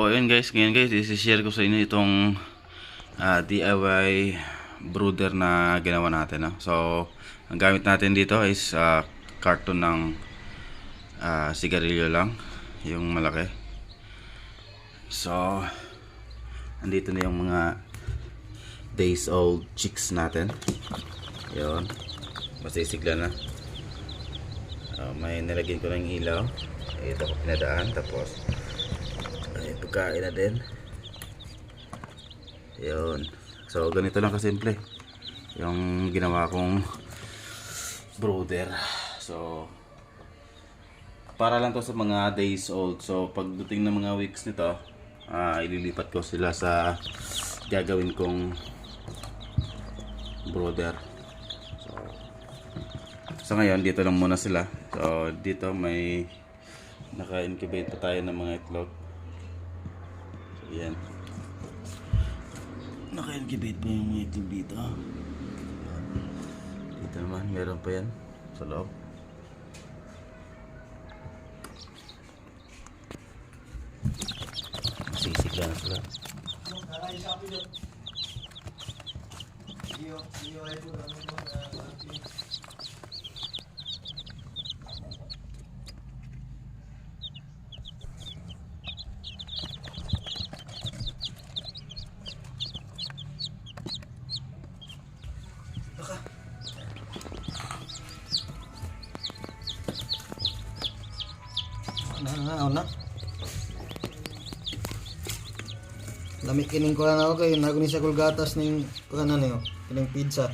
So yun guys, ngayon guys, isi-share ko sa inyo itong ah, DIY brooder na ginawa natin. No? So, ang gamit natin dito is ah, carton ng ah, sigarilyo lang, yung malaki. So, andito na yung mga days old chicks natin. Yun, masisigla na. Ah, may nilagyan ko ng ilaw. Ito ko pinadaan, tapos pagkain na din. Yun. So, ganito lang kasimple. Yung ginawa kong brooder. So, para lang to sa mga days old. So, pagdating ng mga weeks nito, ah, ililipat ko sila sa gagawin kong brooder. So, sa ngayon, dito lang muna sila. So, dito may naka-incubate pa tayo ng mga itlog. So, yan. Naka-incubate pa yung mga itlog dito. Dito naman, meron pa yan sa loob. Sisigla na sila. Na, na, na. Lami kining ko na ako kay nago ni sa kulgatas ning kuan na niyo, kining pizza.